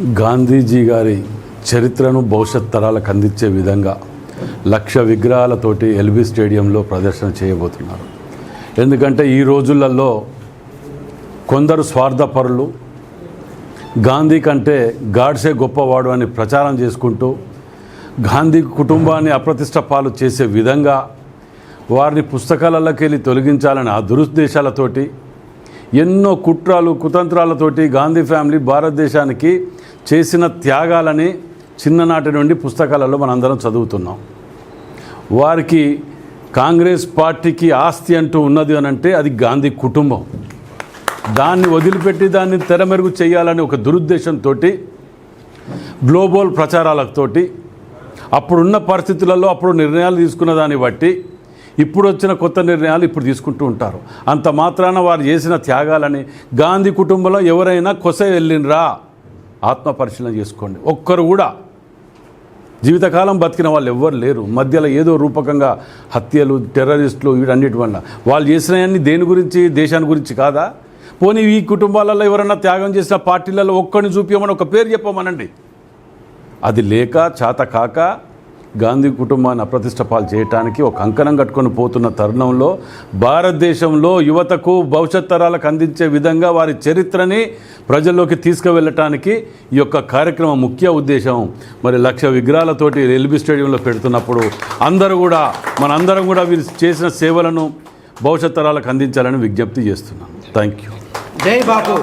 గాంధీజీ గారి చరిత్రను భవిష్యత్ తరాలకు అందించే విధంగా లక్ష విగ్రహాలతోటి ఎల్బీ స్టేడియంలో ప్రదర్శన చేయబోతున్నారు. ఎందుకంటే ఈ రోజులలో కొందరు స్వార్థపరులు గాంధీ కంటే గాడ్సే గొప్పవాడు అని ప్రచారం చేసుకుంటూ గాంధీ కుటుంబాన్ని అప్రతిష్ట పాలు చేసే విధంగా వారిని పుస్తకాలలోకి వెళ్ళి తొలగించాలని ఆ దురుద్దేశాలతోటి ఎన్నో కుట్రాలు కుతంత్రాలతోటి గాంధీ ఫ్యామిలీ భారతదేశానికి చేసిన త్యాగాలని చిన్ననాటి నుండి పుస్తకాలలో మనందరం చదువుతున్నాం. వారికి కాంగ్రెస్ పార్టీకి ఆస్తి అంటూ ఉన్నది అని అంటే అది గాంధీ కుటుంబం. దాన్ని వదిలిపెట్టి దాన్ని తెరమెరుగు చేయాలని ఒక దురుద్దేశంతో గ్లోబల్ ప్రచారాలతోటి అప్పుడున్న పరిస్థితులలో అప్పుడు నిర్ణయాలు తీసుకున్న దాన్ని బట్టి ఇప్పుడు వచ్చిన కొత్త నిర్ణయాలు ఇప్పుడు తీసుకుంటూ ఉంటారు. అంత మాత్రాన వారు చేసిన త్యాగాలని గాంధీ కుటుంబంలో ఎవరైనా కొస వెళ్ళినరా ఆత్మ పరిశీలన చేసుకోండి. ఒక్కరు కూడా జీవితకాలం బతికిన వాళ్ళు ఎవ్వరు లేరు. మధ్యలో ఏదో రూపకంగా హత్యలు టెర్రరిస్టులు వీటన్నిటి వల్ల వాళ్ళు చేసినవన్నీ దేని గురించి? దేశాన్ని గురించి కాదా? పోనీ ఈ కుటుంబాలలో ఎవరన్నా త్యాగం చేసిన పార్టీలలో ఒక్కడిని చూపించమని ఒక పేరు చెప్పమనండి. అది లేక చాత కాక గాంధీ కుటుంబాన్ని అప్రతిష్ట పాలు చేయటానికి ఒక కంకణం కట్టుకొని పోతున్న తరుణంలో భారతదేశంలో యువతకు భవిష్యత్ తరాలకు అందించే విధంగా వారి చరిత్రని ప్రజల్లోకి తీసుకువెళ్ళటానికి ఈ యొక్క కార్యక్రమం ముఖ్య ఉద్దేశం. మరి లక్ష విగ్రహాలతోటి ఎల్బీ స్టేడియంలో పెడుతున్నప్పుడు అందరూ కూడా మనందరం కూడా వీరు చేసిన సేవలను భవిష్యత్ తరాలకు అందించాలని విజ్ఞప్తి చేస్తున్నాను థ్యాంక్ యూ జై బాపు.